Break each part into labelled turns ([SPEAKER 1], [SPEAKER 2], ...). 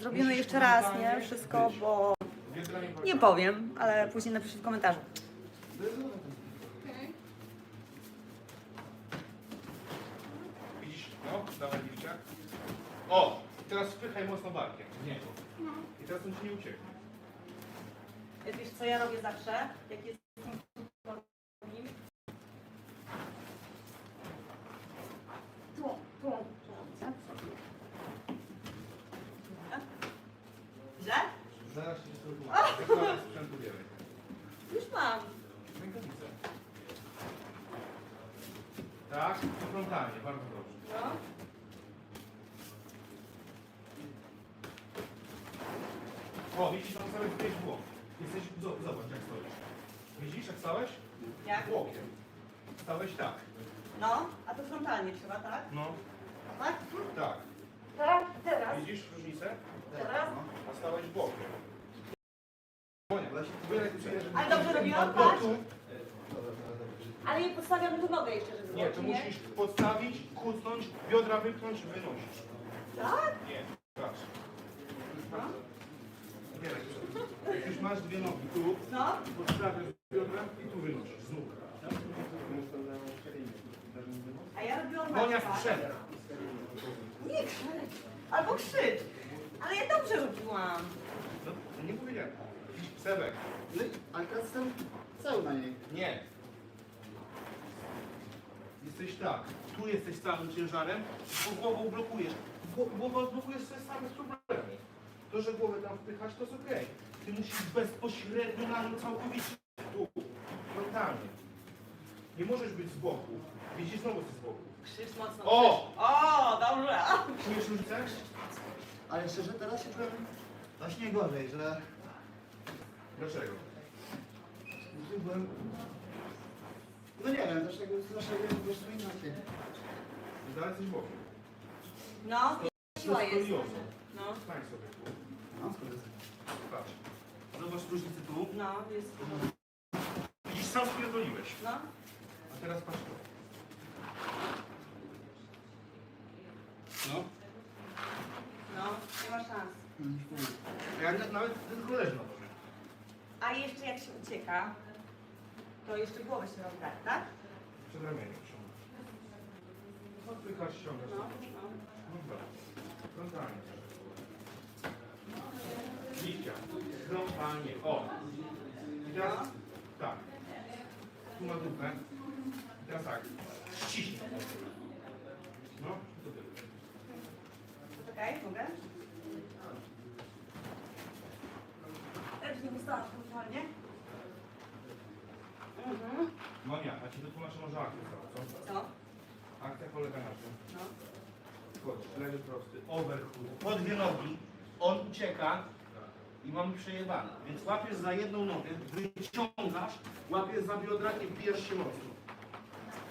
[SPEAKER 1] zrobimy jeszcze raz, nie? Wszystko, bo nie powiem, ale później napiszę w komentarzu.
[SPEAKER 2] Widzisz? No, dawaj Wilcia. O! i Teraz wpychaj mocno barkiem w niego. I teraz on ci nie ucieknie.
[SPEAKER 1] Wiesz co ja robię zawsze? Jak jest tu, tu, Źle?
[SPEAKER 2] Zaraz się spróbuję. Jak mamy sprzętu wiele.
[SPEAKER 1] Już mam.
[SPEAKER 2] Rękawice. Tak, frontalnie, bardzo dobrze.
[SPEAKER 1] No.
[SPEAKER 2] O, widzisz, tam stałeś pięć błok. Jesteś, zo- zobacz jak stoisz. Widzisz jak stałeś?
[SPEAKER 1] Jak?
[SPEAKER 2] Błokiem. Stałeś tak.
[SPEAKER 1] No, a to frontalnie trzeba, tak?
[SPEAKER 2] No,
[SPEAKER 1] Tak?
[SPEAKER 2] tak.
[SPEAKER 1] Tak, teraz.
[SPEAKER 2] Widzisz różnicę?
[SPEAKER 1] Teraz?
[SPEAKER 2] A stałeś bokiem. Monia, wybieraj tu żeby...
[SPEAKER 1] Ale dobrze robiłam,
[SPEAKER 2] No, tu.
[SPEAKER 1] Ale nie podstawiam tu nogę jeszcze, żeby
[SPEAKER 2] Nie,
[SPEAKER 1] było,
[SPEAKER 2] to musisz podstawić, kucnąć, biodra wypchnąć wynosić.
[SPEAKER 1] Tak?
[SPEAKER 2] Nie, patrz.
[SPEAKER 1] No.
[SPEAKER 2] Wybieraj tu. Jak już masz dwie nogi tu,
[SPEAKER 1] No.
[SPEAKER 2] podstawiasz biodra i tu wynosisz z nóg.
[SPEAKER 1] A ja robiłam
[SPEAKER 2] Monia
[SPEAKER 1] tak.
[SPEAKER 2] sprzęt.
[SPEAKER 1] Nie krzycz. Albo krzycz. Ale ja dobrze robiłam.
[SPEAKER 2] No, to nie powiedziałem. Sebek.
[SPEAKER 3] No i- ale teraz jestem cały na niej.
[SPEAKER 2] Nie. Jesteś tak. Tu jesteś całym ciężarem, bo głową blokujesz. Gło- Głową blokujesz sobie same problemy. To, że głowę tam wpychasz, to jest okej. Ty musisz bezpośrednio na nią całkowicie. Tu. Frontalnie. Nie możesz być z boku. Widzisz, znowu jesteś z boku.
[SPEAKER 1] Krzycz mocno.
[SPEAKER 2] O!
[SPEAKER 1] O, dobrze.
[SPEAKER 2] Czujesz różnicę?
[SPEAKER 3] Ale szczerze, teraz się czułem właśnie gorzej, że
[SPEAKER 2] Dlaczego?
[SPEAKER 3] byłem... No nie wiem, po prostu inaczej.
[SPEAKER 2] Dalej jesteś bokiem.
[SPEAKER 1] No,
[SPEAKER 2] To
[SPEAKER 1] siła
[SPEAKER 2] jest.
[SPEAKER 1] No,
[SPEAKER 2] Stań sobie tu.
[SPEAKER 3] No,
[SPEAKER 2] Patrz. Zobacz różnicę tu.
[SPEAKER 1] no, jest.
[SPEAKER 2] Widzisz, sam spierdoliłeś.
[SPEAKER 1] No.
[SPEAKER 2] A teraz patrz tu. No.
[SPEAKER 1] No, nie ma szans.
[SPEAKER 2] Ja na- nawet tylko leżę na tobie.
[SPEAKER 1] A jeszcze jak się ucieka, to jeszcze głowę się rozbrać, tak?
[SPEAKER 2] Przed ramieniem ściągasz. Odpychasz, ściągasz.
[SPEAKER 1] No,
[SPEAKER 2] No.
[SPEAKER 1] no.
[SPEAKER 2] No dobra. Frontalnie. Liścia. Frontalnie. O. I teraz tak. Tu ma dupę. I teraz tak. Ściśnij. No, do tyłu.
[SPEAKER 1] Czekaj, mogę? Też nie ustałam Mhm.
[SPEAKER 2] Monia, a ci wytłumaczę może akcję całą, co?
[SPEAKER 1] Co?
[SPEAKER 2] Akcja polega na tym.
[SPEAKER 1] No.
[SPEAKER 2] Chodź, lewy prosty, overhood, po dwie nogi, on ucieka i mamy przejebane. Więc łapiesz za jedną nogę, wyciągasz, łapiesz za biodra i bijesz się mocno.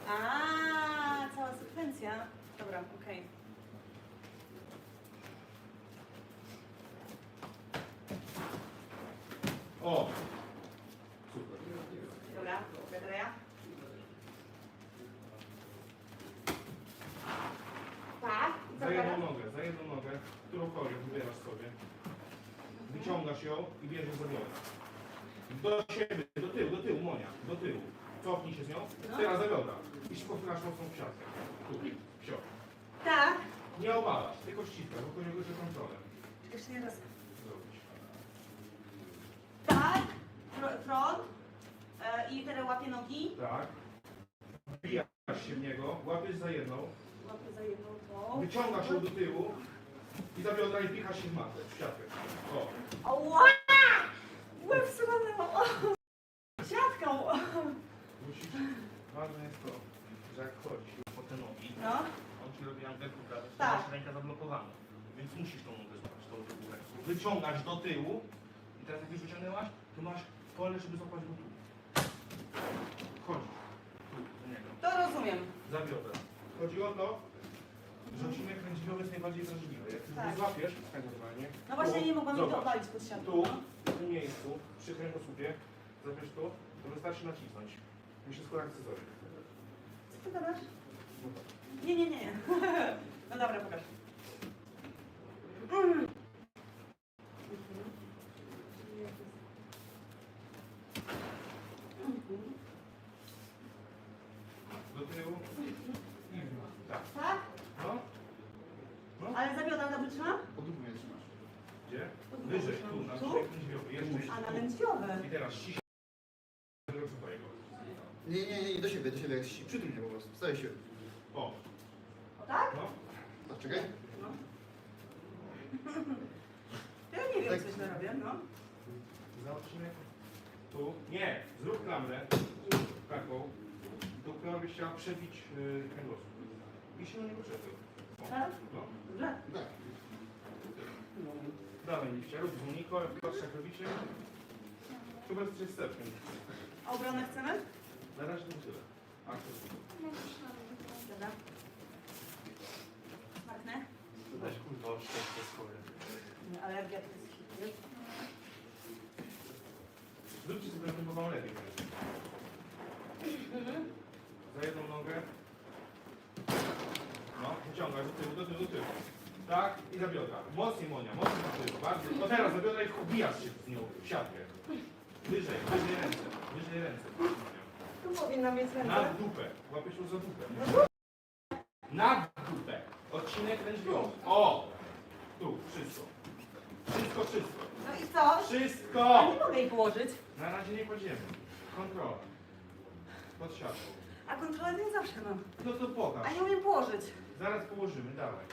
[SPEAKER 1] A, cała sekwencja. Dobra, okej.
[SPEAKER 2] O! Super.
[SPEAKER 1] Dobra, dobra, ja. Tak, i co
[SPEAKER 2] Za jedną
[SPEAKER 1] teraz?
[SPEAKER 2] nogę, za jedną nogę, wybierasz sobie. Wyciągasz ją i bierzesz za biodra. Do siebie, do tyłu, do tyłu, Monia, do tyłu. Cofnij się z nią,
[SPEAKER 1] No.
[SPEAKER 2] teraz za biodra. I popychasz mocną w siatkę. Tu, wsio.
[SPEAKER 1] Tak.
[SPEAKER 2] Nie obalasz, tylko ściskasz, bo koniecznie jeszcze kontrolę
[SPEAKER 1] Jeszcze nie raz.
[SPEAKER 2] zrobić.
[SPEAKER 1] Tak, fro- front. E, I teraz łapię nogi.
[SPEAKER 2] Tak. Wbijasz się w niego, łapiesz za jedną,
[SPEAKER 1] Łapię za jedną tą.
[SPEAKER 2] wyciągasz ją do tyłu i za biodra i wpichasz się w matę, w siatkę. O.
[SPEAKER 1] Ała! Łeb stanęło. Siatką.
[SPEAKER 2] Musisz, ważne jest to, że jak chodzisz po te nogi,
[SPEAKER 1] No.
[SPEAKER 2] on ci robi angelku prawie, to
[SPEAKER 1] Tak.
[SPEAKER 2] masz rękę zablokowana. Więc musisz tą nogę złapać, tą drugą ręką. Wyciągasz do tyłu i teraz jak już wyciągnęłaś, to masz pole, żeby złapać go tu. Chodzisz. Tu, do niego.
[SPEAKER 1] To rozumiem.
[SPEAKER 2] Za biodra. Chodzi o to, że odcinek kręciowy jest najbardziej wrażliwy. Jak ty
[SPEAKER 1] tak.
[SPEAKER 2] złapiesz tak normalnie.
[SPEAKER 1] No właśnie nie mogłam jej dopalić pod ścianą.
[SPEAKER 2] Tu,
[SPEAKER 1] no.
[SPEAKER 2] w tym miejscu, przy kręgosłupie, złapiesz tu, to wystarczy nacisnąć. Musisz składać scyzoryk.
[SPEAKER 1] Co ty gadasz? Nie, nie, nie. no dobra, pokaż.
[SPEAKER 2] Mm. Ale zawiodłam,
[SPEAKER 1] dobrze
[SPEAKER 2] trzymam? Podróbnie trzymasz.
[SPEAKER 1] Gdzie? Wyżej, tu, na
[SPEAKER 2] Tu?
[SPEAKER 1] A na lędźwiowy.
[SPEAKER 2] I teraz ściśnij.
[SPEAKER 3] Nie, nie, nie, do siebie, do siebie, jak się przytul mnie po prostu, staje się.
[SPEAKER 2] O,
[SPEAKER 1] O tak?
[SPEAKER 2] no.
[SPEAKER 3] No, czekaj.
[SPEAKER 1] No. Ja nie wiem,
[SPEAKER 3] Tak.
[SPEAKER 1] co źle robię, no.
[SPEAKER 2] Zobaczymy. Tu. Nie, zrób klamrę. Taką. Tu, którą byś chciała przebić y, kręgosłup. I się na niego przepył.
[SPEAKER 1] Tak?
[SPEAKER 2] No.
[SPEAKER 3] Tak.
[SPEAKER 2] Dalej liście, rób z Moniko, patrz jak robicie. Chyba z przystępem.
[SPEAKER 1] A obronę chcemy?
[SPEAKER 2] Na razie to tyle. A, to
[SPEAKER 1] Dobra. Machnę?
[SPEAKER 2] Weź kurwa oszczędź te swoje.
[SPEAKER 1] Nie, alergia to jest hit?
[SPEAKER 2] Zróbcie sobie tym, bo wam lepiej będzie.
[SPEAKER 1] Mhm.
[SPEAKER 2] Za jedną nogę. No, wyciągaj do tyłu, do tyłu, do tyłu. Tak, i za biodra. Mocniej Monia, mocniej tyłu. Bardzo. No teraz za biodra i wbijasz się z nią w siatkę. Wyżej, wyżej ręce. Wyżej ręce. Monia.
[SPEAKER 1] Tu powinna mieć ręce.
[SPEAKER 2] Nad dupę. Łapiesz już za dupę. Nad dupę. Odcinek lędźwiowy. O! Tu, wszystko. Wszystko, wszystko.
[SPEAKER 1] No i co? A
[SPEAKER 2] Wszystko!
[SPEAKER 1] nie mogę jej położyć.
[SPEAKER 2] Na razie nie kładziemy. Kontrola. Pod siatką.
[SPEAKER 1] A kontrolę nie zawsze mam.
[SPEAKER 2] No to pokaż.
[SPEAKER 1] A nie umiem położyć.
[SPEAKER 2] Zaraz położymy, dawaj.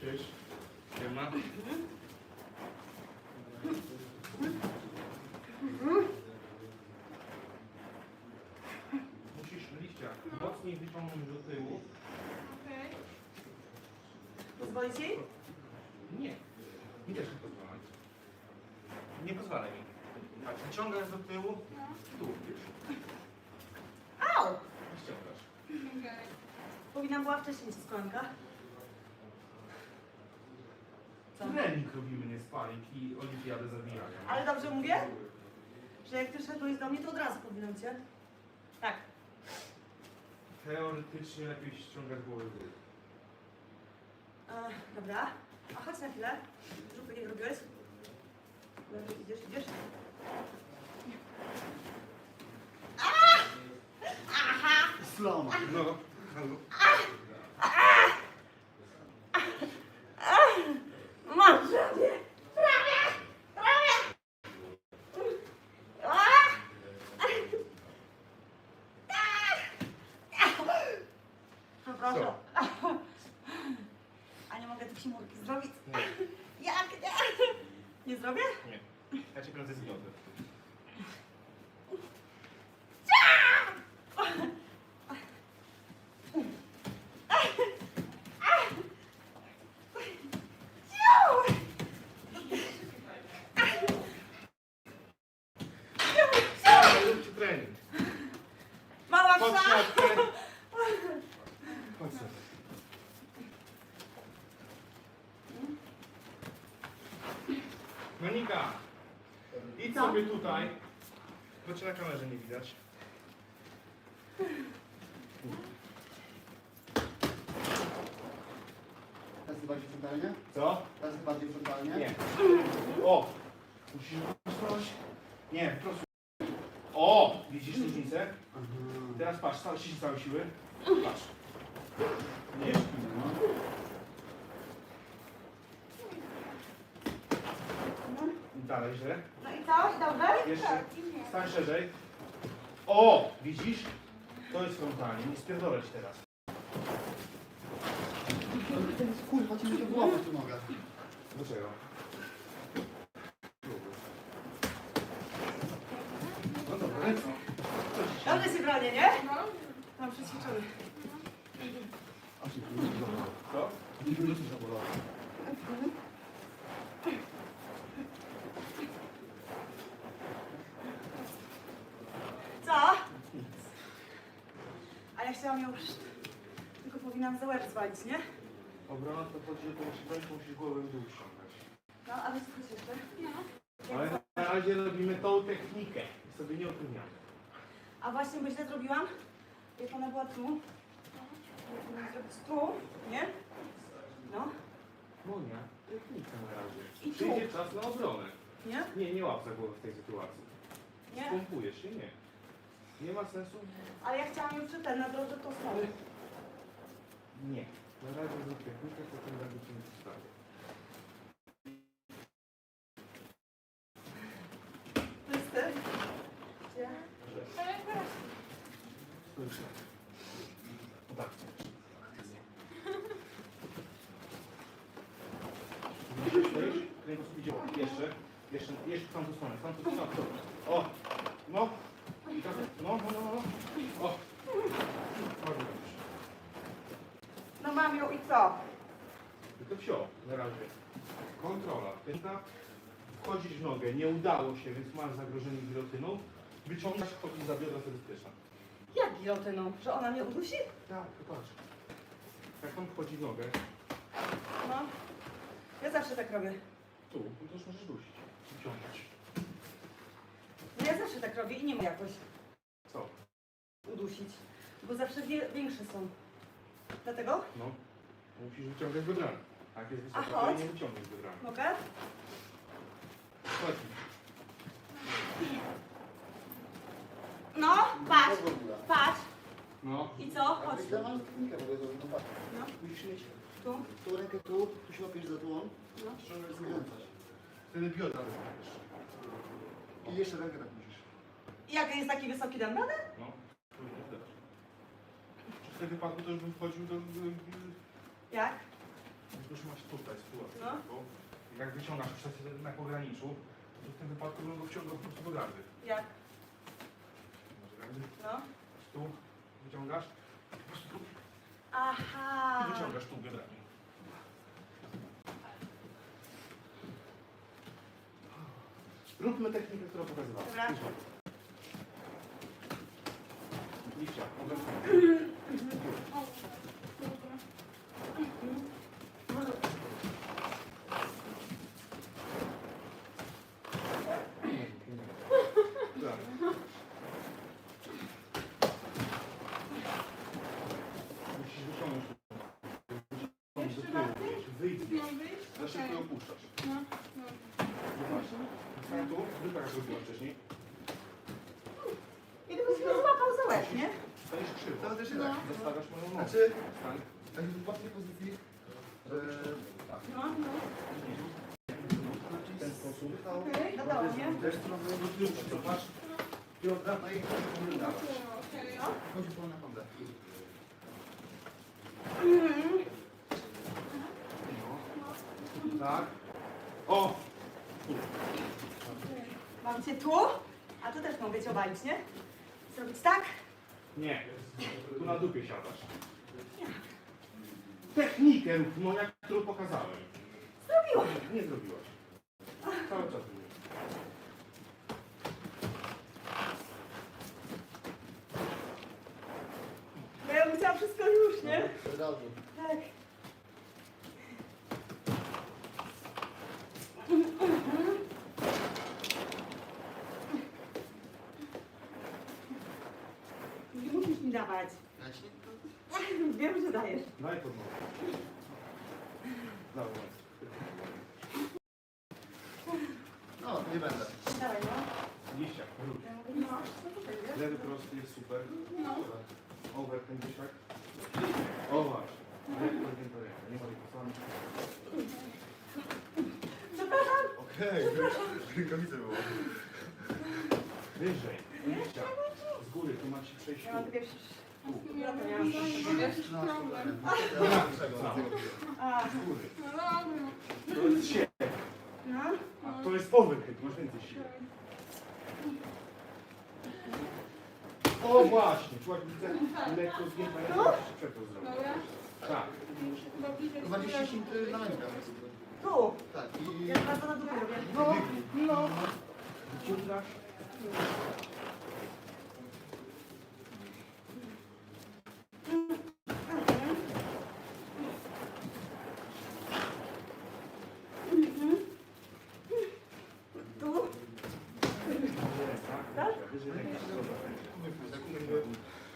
[SPEAKER 2] Cześć. Siema. Musisz liścia mocniej wyciągnąć do tyłu.
[SPEAKER 1] Pozwolić jej?
[SPEAKER 2] Nie. Mi też nie pozwalaj. Nie pozwalaj mi. Tak, wyciągasz do tyłu. Tu, wiesz.
[SPEAKER 1] Au!
[SPEAKER 2] Ściągasz.
[SPEAKER 1] Powinnam była wcześniej. Co?
[SPEAKER 2] Trening robimy, nie sparing i olimpiadę zabijania.
[SPEAKER 1] Ale dobrze mówię? Że jak ty szedłeś do mnie, to od razu powinnam cię. Tak.
[SPEAKER 2] Teoretycznie lepiej ściągać głowę w górę.
[SPEAKER 1] E, dobra. A chodź na chwilę. Żupy nie robiłeś? Lewy, idziesz, idziesz.
[SPEAKER 3] Slom.
[SPEAKER 2] No, halo.
[SPEAKER 1] Masz prawie! Prawie! Prawie! Przepraszam. A nie mogę tych simurki zrobić?
[SPEAKER 2] Nie,
[SPEAKER 1] Jak nie? Nie zrobię?
[SPEAKER 2] nie. Ja cię kręcę z gniotę. Róbcie trening.
[SPEAKER 1] Mała
[SPEAKER 2] Pod
[SPEAKER 1] psa!
[SPEAKER 2] siatkę. Chodź sobie. Monika, idź
[SPEAKER 1] Co?
[SPEAKER 2] Sobie tutaj. Cię na kamerze nie widać.
[SPEAKER 3] Teraz bardziej frontalnie?
[SPEAKER 2] Co?
[SPEAKER 3] Teraz bardziej frontalnie?
[SPEAKER 2] Nie. O! Musisz prostować. Nie, prosto. O! Widzisz różnicę?
[SPEAKER 3] Aha.
[SPEAKER 2] Teraz patrz, stał się całe siły. Patrz. Nie. Dalej źle.
[SPEAKER 1] No co? I dobrze?
[SPEAKER 2] Jeszcze. Stań szerzej. O! Widzisz? To jest frontalnie. Nie spierdolę ci teraz.
[SPEAKER 3] Kurwa, ci mi głowę tu nogę.
[SPEAKER 2] Dlaczego? No dobra, lecą. Co się-
[SPEAKER 1] Dobrze się bronię, nie? Mam przećwiczony.
[SPEAKER 3] Aż mi tu nie.
[SPEAKER 2] Co?
[SPEAKER 3] Mi tu nie zabolało.
[SPEAKER 1] Co? A ja chciałam ją... Tylko powinnam za łeb zwalić, nie?
[SPEAKER 2] Obrona to chodzi o to, że ręką musisz głowę w dół ściągać.
[SPEAKER 1] No, a wiecie coś jeszcze?
[SPEAKER 2] Ale na razie robimy tą technikę. i Sobie nie utrudniamy.
[SPEAKER 1] A właśnie, bo źle zrobiłam. Jak ona była tu. Ona zrobić tu, nie? No,
[SPEAKER 2] Monia, technika na razie.
[SPEAKER 1] I tu.
[SPEAKER 2] Przyjdzie czas na obronę.
[SPEAKER 1] nie?
[SPEAKER 2] Nie, nie łap za głowę w tej sytuacji.
[SPEAKER 1] Nie?
[SPEAKER 2] Pompujesz się, nie. Nie ma sensu?
[SPEAKER 1] Ale ja chciałam już ten na drodze to stary.
[SPEAKER 2] Nie. Na razie zrób technikę, potem będę ci nie przedstawię. To jest ty? Gdzie? Słyszę. Tak. Kręgosłup idzie. Jeszcze. Jeszcze. Jeszcze w tamtą stronę. W tamtą stronę. O! No. No, no, no, no. O!
[SPEAKER 1] No mam ją i co?
[SPEAKER 2] Tylko wsio, na razie. Kontrola. Technika. Wchodzić w nogę. Nie udało się, więc masz zagrożenie gilotyną. Wyciągasz, wchodzisz za biodra, to bezpieczna.
[SPEAKER 1] Jak gilotyną? Że ona mnie udusi?
[SPEAKER 2] Tak, popatrz. Jak on wchodzi w nogę,
[SPEAKER 1] No. Ja zawsze tak robię.
[SPEAKER 2] tu, to też możesz dusić. Wyciągać.
[SPEAKER 1] No ja zawsze tak robię i nie mogę jakoś? Udusić. Bo zawsze wie, większe są. Dlatego?
[SPEAKER 2] No. Musisz wyciągać biodrami. A jak jest
[SPEAKER 1] A
[SPEAKER 2] wysoka, to
[SPEAKER 1] chodź.
[SPEAKER 2] nie wyciągniesz biodrami.
[SPEAKER 1] Mogę?
[SPEAKER 2] Chodź.
[SPEAKER 1] No, patrz, patrz.
[SPEAKER 2] No.
[SPEAKER 1] I co? Chodź.
[SPEAKER 3] Ja mam technikę w ogóle, no patrz.
[SPEAKER 1] No.
[SPEAKER 3] Musisz mieć
[SPEAKER 1] Tu.
[SPEAKER 3] tą rękę tu, tu się łapiesz za dłoń,
[SPEAKER 1] No.
[SPEAKER 3] zgręcasz.
[SPEAKER 2] Wtedy biodra wyciągniesz.
[SPEAKER 3] I jeszcze rękę tak musisz.
[SPEAKER 1] Jak jest taki wysoki dam radę?
[SPEAKER 2] No. To już też. Czy w tym wypadku to już bym wchodził do...
[SPEAKER 1] Jak?
[SPEAKER 2] Już masz tutaj sytuację.
[SPEAKER 1] No.
[SPEAKER 2] Bo jak wyciągasz przez na pograniczu, to w tym wypadku bym go wciągnął po prostu do gardy.
[SPEAKER 1] Jak?
[SPEAKER 2] Może gardy.
[SPEAKER 1] No.
[SPEAKER 2] Tu wyciągasz. Po prostu tu
[SPEAKER 1] Aha.
[SPEAKER 2] I wyciągasz tu biodrami. Róbmy technikę, którą pokazywałem.
[SPEAKER 1] Dobra.
[SPEAKER 2] Liścia, Musisz wyciągnąć tu.
[SPEAKER 1] Jeszcze
[SPEAKER 2] Do tyłu
[SPEAKER 1] raz?
[SPEAKER 2] gdzieś. Wyjdź.
[SPEAKER 4] Mam wyjść?
[SPEAKER 2] Za szybko ją opuszczasz.
[SPEAKER 4] No, no.
[SPEAKER 2] Zobacz. Stań tu. Zrób tak, jak zrobiłam wcześniej.
[SPEAKER 1] I gdybyś mnie złapał za łeb, nie?
[SPEAKER 2] Stajesz krzywo.
[SPEAKER 3] To też się
[SPEAKER 4] No.
[SPEAKER 3] tak.
[SPEAKER 2] Zostawiasz moją nogę.
[SPEAKER 3] Znaczy, tak w łatwej pozycji, że...
[SPEAKER 2] Tak.
[SPEAKER 1] No, no.
[SPEAKER 2] W ten sposób.
[SPEAKER 1] Okej, no dobra, nie?
[SPEAKER 3] Też stronę do tyłu, zobacz. Piotr, no i chodź po naprawdę.
[SPEAKER 1] Mhm.
[SPEAKER 2] Tak. O!
[SPEAKER 1] Mam cię tu, a tu też mogę cię obalić, nie? Zrobić tak?
[SPEAKER 2] Nie. Tu na dupie siadasz. Technikę no jak którą pokazałem.
[SPEAKER 1] Zrobiłam.
[SPEAKER 2] Nie zrobiłaś. Cały czas.
[SPEAKER 1] Bo ja bym chciała wszystko już, nie?
[SPEAKER 3] Od razu.
[SPEAKER 1] Tak. Nie musisz mi dawać.
[SPEAKER 3] Ja ci
[SPEAKER 1] Wiem, że dajesz.
[SPEAKER 2] Daj pod nogę. Dawaj.
[SPEAKER 3] No, to nie będę.
[SPEAKER 1] Dawaj, no.
[SPEAKER 2] Liścia, rób.
[SPEAKER 1] No, co tutaj wiesz?
[SPEAKER 2] Lewy prosty jest super.
[SPEAKER 4] No.
[SPEAKER 2] Over ten dyszak. O właśnie. Lekko zdjęta ręka. Nie ma tej posłany.
[SPEAKER 1] Przepraszam.
[SPEAKER 3] Okej, rękawice było.
[SPEAKER 2] Wyżej.
[SPEAKER 1] Ja mam
[SPEAKER 2] tu.
[SPEAKER 1] takie...
[SPEAKER 2] Tu.
[SPEAKER 1] Ja to miałam. A.
[SPEAKER 4] No dobra.
[SPEAKER 2] To jest się.
[SPEAKER 1] no.
[SPEAKER 2] A to jest overhead. Masz więcej siły. O właśnie. Jak widzę lekko. Musisz przepał zrobić.
[SPEAKER 4] Dobra.
[SPEAKER 2] Tak.
[SPEAKER 4] Chyba bliżej
[SPEAKER 3] Chyba 10 na rękę.
[SPEAKER 1] Tu.
[SPEAKER 3] Tak, i...
[SPEAKER 1] Ja bardzo na robię.
[SPEAKER 2] No, no. Wyciągasz.
[SPEAKER 1] Tu.
[SPEAKER 2] Wyżej ręka.
[SPEAKER 1] Tak?
[SPEAKER 2] Wyżej ręka. Dobra.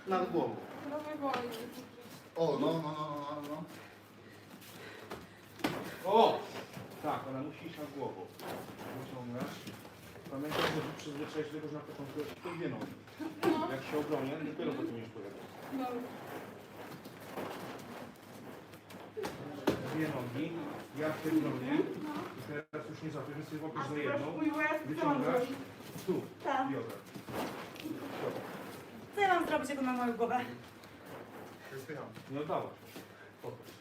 [SPEAKER 3] Nad głową.
[SPEAKER 4] No boli.
[SPEAKER 3] O, no, no, no, no, no.
[SPEAKER 2] O! Tak, ona musi iść na głową. Wyciągasz. Pamiętaj, że przyzwyczaić do tego, że na początku jest tylko dwie nogi.
[SPEAKER 4] No.
[SPEAKER 2] Jak się obronię, dopiero już pojadę.
[SPEAKER 4] Dobra.
[SPEAKER 2] Dwie nogi, ja się bronię. I teraz już nie więc sobie łapiesz za
[SPEAKER 1] teraz
[SPEAKER 2] jedną.
[SPEAKER 1] mój łeb
[SPEAKER 2] Wyciągasz. Tu,
[SPEAKER 1] Tak.
[SPEAKER 2] biodra.
[SPEAKER 1] Co ja mam zrobić, jak on ma moją głowę?
[SPEAKER 3] Spycham.
[SPEAKER 2] Nie oddało się. Popatrz.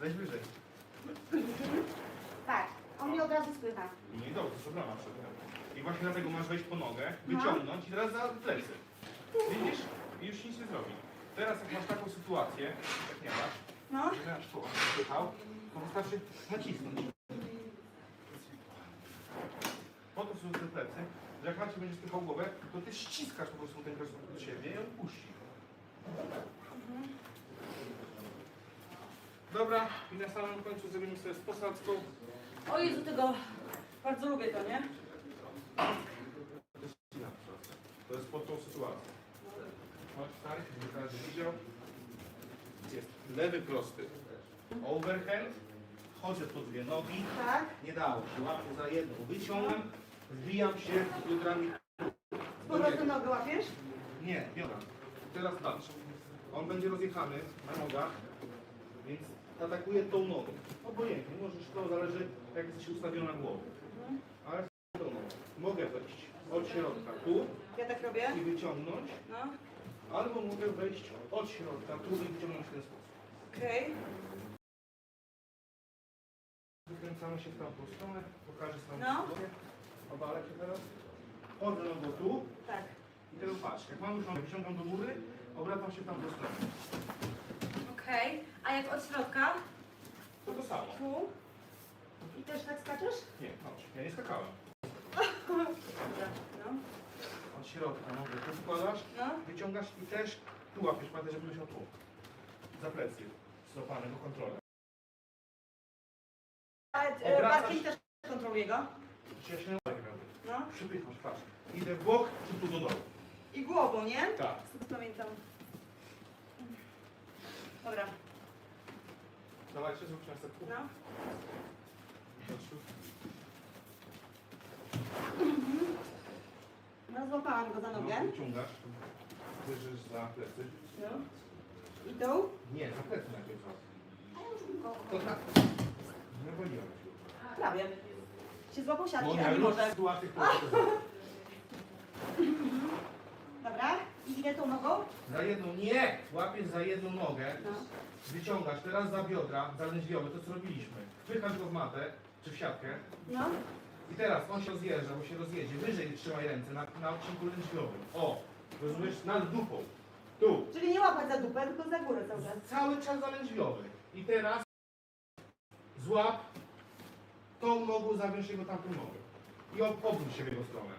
[SPEAKER 3] Weź wyżej.
[SPEAKER 1] Tak, on mnie od razu spycha.
[SPEAKER 2] Nie dobrze, to obrona przed. I właśnie dlatego masz wejść po nogę,
[SPEAKER 1] No.
[SPEAKER 2] wyciągnąć i teraz za plecy. Widzisz? I już nic nie zrobi. Teraz jak masz taką sytuację, jak nie masz,
[SPEAKER 1] No,
[SPEAKER 2] że masz tu spychał, to wystarczy nacisnąć. Po to są te plecy, że jak Maciej będzie spychał głowę, to ty ściskasz po prostu ten kres do siebie i on puści. Dobra, i na samym końcu zrobimy sobie z posadzką.
[SPEAKER 1] o Jezu, tego bardzo lubię to, nie?
[SPEAKER 2] To jest pod tą sytuację. Chodź, żeby każdy widział. Jest lewy prosty. Overhand. Chodzę po dwie nogi.
[SPEAKER 1] Tak.
[SPEAKER 2] Nie dało się. Łapię za jedną. Wyciągam. Wbijam się biodrami.
[SPEAKER 1] Z powrotem nogę łapiesz?
[SPEAKER 2] Nie, biodra. Teraz patrz. On będzie rozjechany na nogach, więc atakuje tą nogą. Obojętnie. Możesz, to zależy jak jesteś ustawiona głową. Ale tą nogą. Mogę wejść od środka tu
[SPEAKER 1] Ja tak robię.
[SPEAKER 2] i wyciągnąć.
[SPEAKER 1] No,
[SPEAKER 2] Albo mogę wejść od środka, tu i wyciągnąć w ten sposób.
[SPEAKER 1] okej.
[SPEAKER 2] Wykręcamy się w tamtą stronę, pokażę stronę
[SPEAKER 1] No.
[SPEAKER 2] stronę. Obalę się teraz. Chodzę nogą tu
[SPEAKER 1] Tak.
[SPEAKER 2] i teraz patrz, jak mam już nogę, wyciągam do góry, obracam się w tamtą stronę.
[SPEAKER 1] Okej. A jak od środka?
[SPEAKER 2] To to samo.
[SPEAKER 1] Tu. I też tak skaczesz?
[SPEAKER 2] Nie, patrz, ja nie skakałem.
[SPEAKER 1] No.
[SPEAKER 2] Od środka nogę tu wkładasz,
[SPEAKER 1] No.
[SPEAKER 2] wyciągasz i też tu łapiesz, pamiętaj, żeby się tu. Za plecy, stopany do kontroli.
[SPEAKER 1] Ale e,
[SPEAKER 2] Obracasz-
[SPEAKER 1] też kontroluje go.
[SPEAKER 2] Się nie robię.
[SPEAKER 1] No.
[SPEAKER 2] Przypychasz, patrz. Idę w bok, czy tu do dołu.
[SPEAKER 1] I głową, nie?
[SPEAKER 2] Tak.
[SPEAKER 1] Pamiętam. Dobra.
[SPEAKER 2] Dawajcie, zróbcie na sekund.
[SPEAKER 1] No. No, złapałam go za nogę.
[SPEAKER 2] No, wyciągasz, bierzesz za plecy.
[SPEAKER 1] No. I tu?
[SPEAKER 2] Nie, za plecy najpierw.
[SPEAKER 1] O,
[SPEAKER 2] To tak. Nie woliłem się.
[SPEAKER 1] Prawie. Się złapał siatki,
[SPEAKER 2] No,
[SPEAKER 1] a
[SPEAKER 2] ja
[SPEAKER 1] nie
[SPEAKER 2] już
[SPEAKER 1] może.
[SPEAKER 2] pokazałem.
[SPEAKER 1] Dobra. I idę tą nogą?
[SPEAKER 2] Za jedną, nie! Łapiesz za jedną nogę,
[SPEAKER 1] No.
[SPEAKER 2] wyciągasz teraz za biodra, za lędźwiowe, to co robiliśmy. Wpychasz go w matę, czy w siatkę
[SPEAKER 1] No.
[SPEAKER 2] I teraz on się rozjeżdża, bo się rozjedzie. Wyżej trzymaj ręce na, na odcinku lędźwiowym. O! Rozumiesz? Nad dupą. Tu.
[SPEAKER 1] Czyli nie łapać za dupę, tylko za górę cały czas.
[SPEAKER 2] Cały czas zalędźwiowy. I teraz złap tą nogą, zawiąż jego tamtą nogę. I ob- obróć się w jego stronę.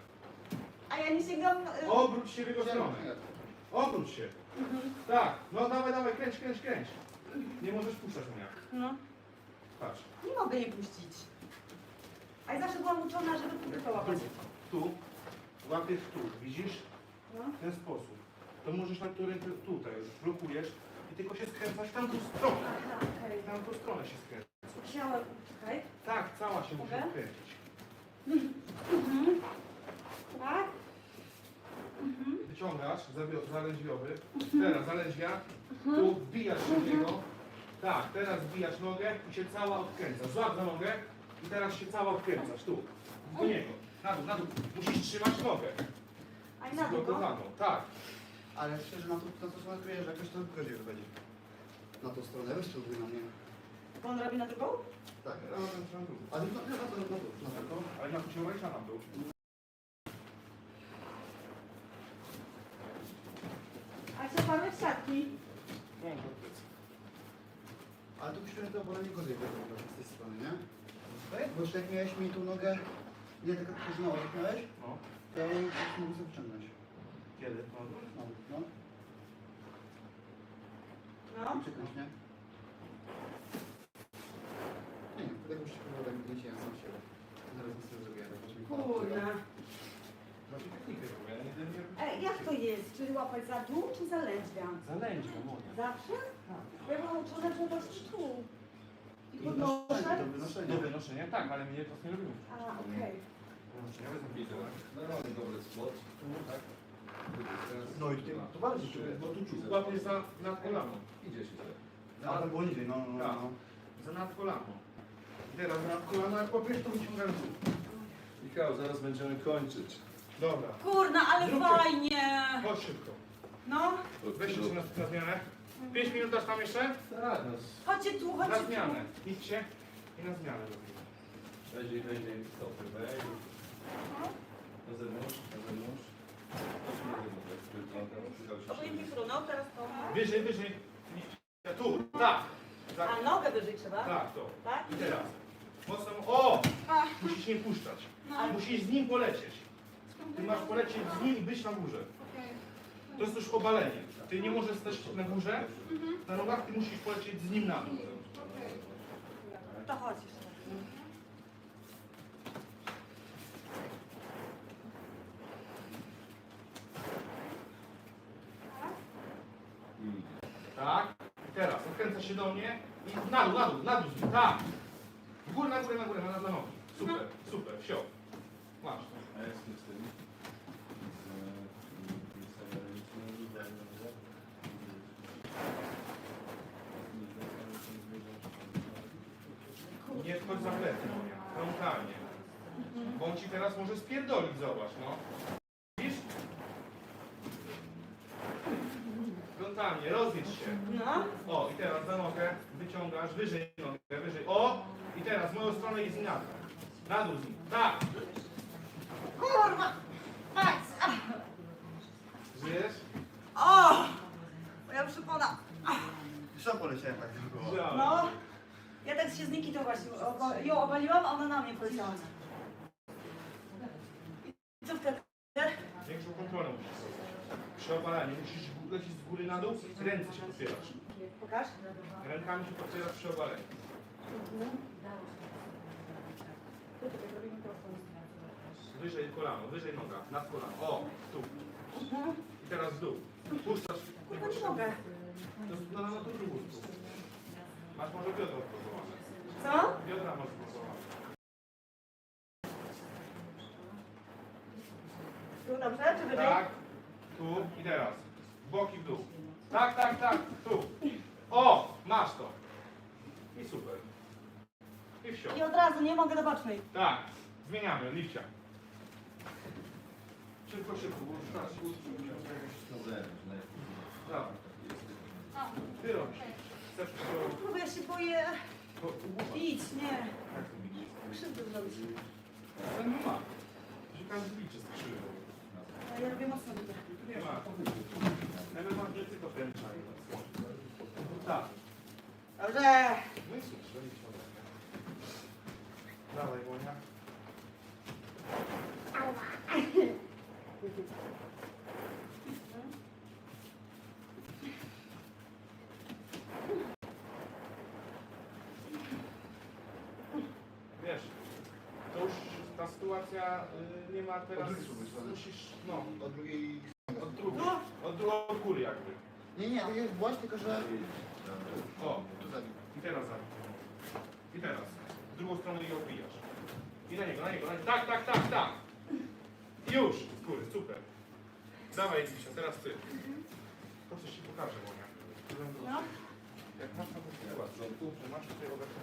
[SPEAKER 1] A ja nie sięgam... y,
[SPEAKER 2] Obróć się w jego stronę. Obróć się.
[SPEAKER 1] Mhm.
[SPEAKER 2] Tak. No dawaj, dawaj, kręć, kręć, kręć. Nie możesz puszczać mnie.
[SPEAKER 1] No.
[SPEAKER 2] Patrz.
[SPEAKER 1] Nie mogę nie puścić. A ja zawsze byłam uczona, żeby tylko łapać.
[SPEAKER 2] Tu. Łapiesz tu. Widzisz?
[SPEAKER 1] No.
[SPEAKER 2] W ten sposób. To możesz na którym tutaj już blokujesz i tylko się skręcasz w tamtą stronę.
[SPEAKER 1] Aha, okej.
[SPEAKER 2] W tamtą stronę się skręcasz.
[SPEAKER 1] Chciałem... Czekaj.
[SPEAKER 2] Tak, cała się musi
[SPEAKER 1] Mogę?
[SPEAKER 2] skręcić.
[SPEAKER 1] Mhm. Tak? Mhm.
[SPEAKER 2] Wyciągasz zabio- zalędźwiowy. Teraz zalędźwia. Tu wbijasz się w niego. Tak, teraz wbijasz nogę i się cała odkręca. Złap za nogę i teraz się cała odkręcasz. Tu. Do niego. Na dół, na dół. Musisz trzymać nogę.
[SPEAKER 1] A i na?
[SPEAKER 2] Zblokowaną. Tak.
[SPEAKER 3] Ale szczerze, na to, na to co czuję, że jakoś to gorzej wychodzi. Na tą stronę, weź spróbuj na mnie.
[SPEAKER 1] Bo on robi na drugą?
[SPEAKER 3] Tak.
[SPEAKER 2] Ja na dół.
[SPEAKER 3] A na, na, na, na, na, na, na, na,
[SPEAKER 2] Ale na to się wejść na dół.
[SPEAKER 1] A chcę parę siatki.
[SPEAKER 2] No, to plecy.
[SPEAKER 3] Ale tu myślę, że to obolenie gorzej wygląda z tej strony, nie? Już jak miałeś mi tą nogę, nie taka przyznała, jak miałeś,
[SPEAKER 2] No.
[SPEAKER 3] to ja ją mogę sobie wyciągnąć.
[SPEAKER 2] Kiedy? No.
[SPEAKER 3] No, no.
[SPEAKER 1] No.
[SPEAKER 3] Przykręć, nie? Nie, nie, tak już się chyba tak ja sam siebie. Zaraz nic nie zrobię, tak mi
[SPEAKER 1] Kurna.
[SPEAKER 2] Technikę ja nie.
[SPEAKER 1] Ej, jak to jest? Czy łapać za dół, czy za lędźwia?
[SPEAKER 2] Zalędźwia, moja.
[SPEAKER 1] Zawsze?
[SPEAKER 2] Tak.
[SPEAKER 1] Ja byłam uczona, że po prostu tu. I podnoszę?
[SPEAKER 3] wynoszenia,
[SPEAKER 2] tak, ale my nie, to nie robimy.
[SPEAKER 1] A, okej.
[SPEAKER 2] Wynoszenia, wezmę widzę.
[SPEAKER 5] Normalny dobry spot. Tak?
[SPEAKER 3] No i tutaj to bardziej czuję.
[SPEAKER 2] Bo tu czuć, łapiesz za nad kolano.
[SPEAKER 5] Idzie się tak.
[SPEAKER 3] A to było niżej, no, no, no.
[SPEAKER 2] Tak.
[SPEAKER 3] no.
[SPEAKER 2] Za nad kolano. I teraz nad kolano, jak łapiesz, to wyciągasz dół.
[SPEAKER 5] Michał, zaraz będziemy kończyć.
[SPEAKER 2] Dobra.
[SPEAKER 1] Kurna, ale
[SPEAKER 2] Zróbcie.
[SPEAKER 1] fajnie.
[SPEAKER 2] Chodź szybko.
[SPEAKER 1] No,
[SPEAKER 2] Weźcie się na, na zmianę. 5 minut dasz tam jeszcze?
[SPEAKER 5] Tak, no.
[SPEAKER 1] chodźcie tu,
[SPEAKER 2] Na
[SPEAKER 1] chodźcie
[SPEAKER 2] zmianę.
[SPEAKER 1] tu.
[SPEAKER 2] Idźcie i na zmianę robimy.
[SPEAKER 5] Weź, weź, stopy, weź. Na zewnątrz, na zewnątrz.
[SPEAKER 1] Obojętnie którą, no teraz to.
[SPEAKER 2] Wyżej, wyżej. Tu, tak. tak.
[SPEAKER 1] A nogę wyżej trzeba?
[SPEAKER 2] Tak, to.
[SPEAKER 1] Tak?
[SPEAKER 2] I teraz. Mocno. O! Musisz nie puszczać.
[SPEAKER 4] no.
[SPEAKER 2] Musisz z nim polecieć. Ty masz polecieć z nim i być na górze. To jest już obalenie. Ty nie możesz stać na górze, na nogach, ty musisz polecieć z nim na dół.
[SPEAKER 4] Okej.
[SPEAKER 1] To chodź jeszcze.
[SPEAKER 5] Mm.
[SPEAKER 2] Tak. I się do mnie i na dół, na dół, na dół. Tak. W górę, na górę, na górę, na, na nogi. Super, super, wsio. Masz.
[SPEAKER 5] A jak z tym, tym?
[SPEAKER 2] Nie wchodź za plecy, moja. Frontalnie. Bo on ci teraz może spierdolić, zobacz, no. Widzisz? Frontalnie, rozjedź się.
[SPEAKER 1] No.
[SPEAKER 2] O, i teraz za nogę wyciągasz, wyżej nogę, wyżej. O! I teraz w moją stronę i z na dół. Z nim. Tak!
[SPEAKER 1] Kurwa! Max!
[SPEAKER 2] Żyjesz?
[SPEAKER 1] O! Moja przypona.
[SPEAKER 3] Co poleciałem tak tylko?
[SPEAKER 1] No. Ja tak się z Nikitą właśnie oba- ją obaliłam, a ona na mnie poleciała. I co wtedy?
[SPEAKER 2] Większą kontrolę musisz zrobić. Przy obalaniu musisz lecieć z góry na dół, ręce się podpierasz.
[SPEAKER 1] Pokaż.
[SPEAKER 2] Rękami się podpierasz przy obaleniu. Wyżej kolano, wyżej noga, nad kolano. O, tu. I teraz w dół. Puszczasz.
[SPEAKER 1] Kurwa, nie mogę.
[SPEAKER 2] To jest na, na to drugą. Masz może biodra odprostowane.
[SPEAKER 1] Co?
[SPEAKER 2] Biodra masz odprostowane.
[SPEAKER 1] Tu dobrze, czy wyżej?
[SPEAKER 2] Tak, tu i teraz. W boki w dół. Tak, tak, tak, tu. O, masz to. I super. I wsio.
[SPEAKER 1] I od razu, nie mogę do bocznej.
[SPEAKER 2] Tak, zmieniamy, liścia. Szybko, szybko, bo już czas.
[SPEAKER 5] Na zewnątrz, na
[SPEAKER 2] Dawaj,
[SPEAKER 4] A,
[SPEAKER 2] ty robisz. Chcesz to...
[SPEAKER 1] Kurwa, ja się boję. Idź, nie.
[SPEAKER 2] Widzisz?
[SPEAKER 1] Krzywdę zrobić.
[SPEAKER 2] Ten ma. Że każdy liczy z krzywą.
[SPEAKER 1] A ja robię mocno tutaj.
[SPEAKER 2] Nie ma. Masz nie tylko czaj. Tak.
[SPEAKER 1] Dobrze.
[SPEAKER 2] No. Dawaj, Monia. Wiesz, to już ta sytuacja y, nie ma teraz... Musisz, no,
[SPEAKER 3] Od drugiej...
[SPEAKER 2] od drugiej, od, dru- od góry jakby.
[SPEAKER 3] Nie, nie, to jest właśnie tylko, że...
[SPEAKER 2] O, i teraz za I teraz. W drugą stronę i opijasz. I na niego, na niego, na niego. Tak, tak, tak, tak. I już, z góry, super. Dawaj, Lisia, teraz ty. To coś ci pokażę, Monia.
[SPEAKER 1] No.
[SPEAKER 2] Jak masz taką sytuację, że masz tutaj obecną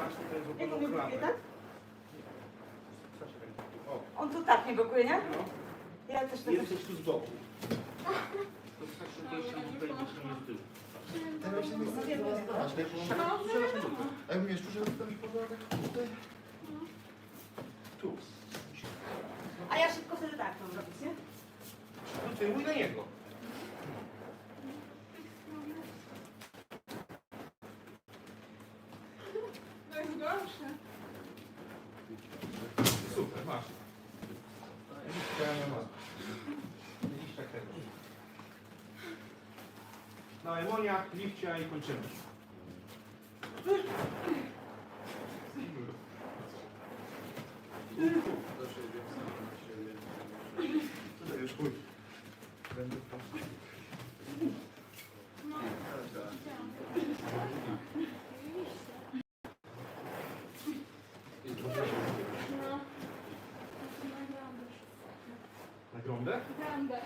[SPEAKER 2] Masz tutaj
[SPEAKER 1] Jak mnie blokuje,
[SPEAKER 2] klamę.
[SPEAKER 1] tak? On tu tak mnie blokuje, nie?
[SPEAKER 2] no.
[SPEAKER 1] Ja też tak.
[SPEAKER 2] Jesteś tu z boku. To jest tak, że jeśli tutaj nie z tyłu.
[SPEAKER 3] Teraz się nie
[SPEAKER 4] no,
[SPEAKER 3] A jakbym jeszcze, żeby tam tak tutaj?
[SPEAKER 2] Tu.
[SPEAKER 1] A ja szybko wtedy tak mam robić, nie?
[SPEAKER 2] Do tyłu i na niego.
[SPEAKER 4] to jest gorsze.
[SPEAKER 2] Super, masz. Liścia nie ma. Liścia tego. Monia, liścia i kończymy.
[SPEAKER 3] Tutaj już chuj. Będę
[SPEAKER 4] No, no.
[SPEAKER 2] Na grądę?
[SPEAKER 4] Będę.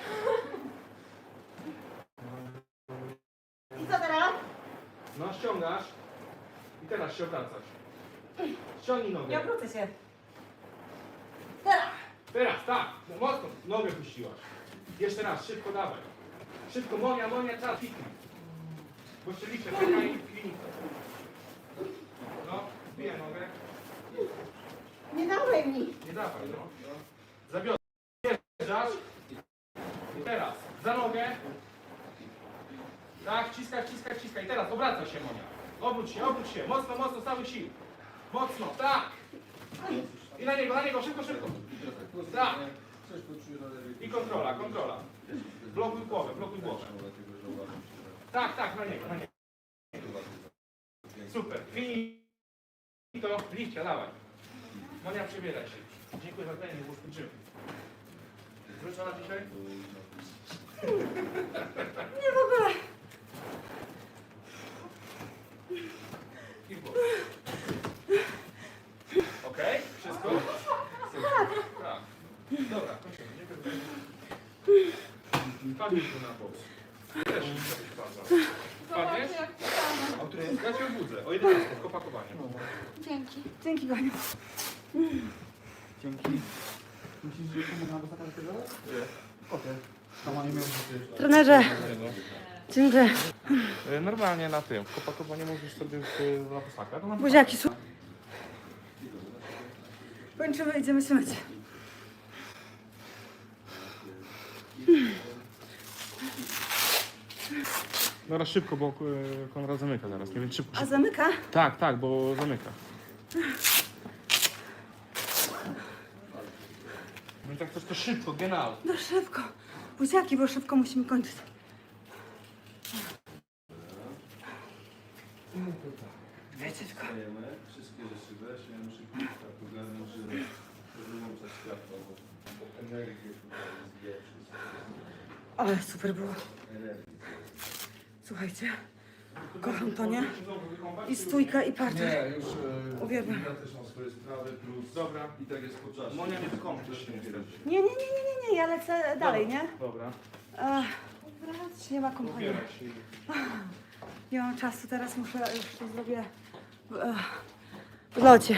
[SPEAKER 1] I co teraz?
[SPEAKER 2] No, ściągasz. I teraz się obracasz. Ściągnij nogę.
[SPEAKER 1] Nie obrócę się. Teraz.
[SPEAKER 2] Teraz, tak. No, mocno. Nogę puściłaś. Jeszcze raz, szybko dawaj. Szybko, Monia, Monia, czas, kliknij. Bo jeszcze liczę, czekaj, klinikę. No, wbijaj nogę.
[SPEAKER 1] Nie dawaj mi.
[SPEAKER 2] Nie dawaj, no. Zabiorę. Wjeżdżasz. I teraz, za nogę. Tak, wciskaj, wciskaj, wciskaj. I teraz obraca się Monia. Obróć się, obróć się. Mocno, mocno, z całych sił. Mocno, tak. I na niego, na niego, szybko, szybko. Tak.
[SPEAKER 5] Na.
[SPEAKER 2] I kontrola, kontrola. Blokuj głowę, blokuj głowę. Tak, tak, na niego, na niego. Super. Fini. I to, liścia, dawaj. Monia, przebieraj się. Dziękuję za trening, bo skończymy. Zmęczona dzisiaj?
[SPEAKER 1] Nie w ogóle.
[SPEAKER 2] I w głowę. Okej? Wszystko? Tak. Dobra, kończymy. Dziękuję. Padnij tu na boks. Też żebyś spadła.
[SPEAKER 4] Zobacz
[SPEAKER 2] Padniesz?
[SPEAKER 4] jak wstanę.
[SPEAKER 3] A który jest?
[SPEAKER 2] Ja cię obudzę. O 11 w kopakowaniu.
[SPEAKER 4] Dzięki.
[SPEAKER 1] Dzięki, Goniu.
[SPEAKER 3] Dzięki. Myślisz, że jeszcze można dostać tego? Nie. Okej. Sama nie miał życia.
[SPEAKER 1] Trenerze, dziękuję.
[SPEAKER 2] E, Normalnie na tym. W kopakowaniu możesz sobie w. To na
[SPEAKER 1] Buziaki, słuchaj. Kończymy, idziemy się myć.
[SPEAKER 2] Zaraz szybko, bo e, Konrad zamyka zaraz. Nie wiem, szybko.
[SPEAKER 1] A zamyka?
[SPEAKER 2] Tak, tak, bo zamyka. No i tak to, to szybko, genau.
[SPEAKER 1] No szybko. Buziaki, bo szybko musimy kończyć. Wiecie, tylko.
[SPEAKER 5] Wszystkie rzeczy weź, ja muszę kilka ogarnąć, że wyłączać światło, bo energię tutaj wszystko.
[SPEAKER 1] Ale super było. Słuchajcie, kocham to, nie? I stójka, i parter.
[SPEAKER 5] Nie, już e,
[SPEAKER 1] Uwielbiam.
[SPEAKER 5] ja też mam swoje sprawy, plus
[SPEAKER 2] Dobra.
[SPEAKER 5] i tak jest po czasie.
[SPEAKER 2] Monia nie wykąpiesz się.
[SPEAKER 1] Nie, nie, nie, nie, nie, nie, ja lecę dalej, nie?
[SPEAKER 2] Dobra.
[SPEAKER 1] Ach, nie ma kompanii.
[SPEAKER 2] Się.
[SPEAKER 1] Nie mam czasu, teraz muszę, już to zrobię w, w locie.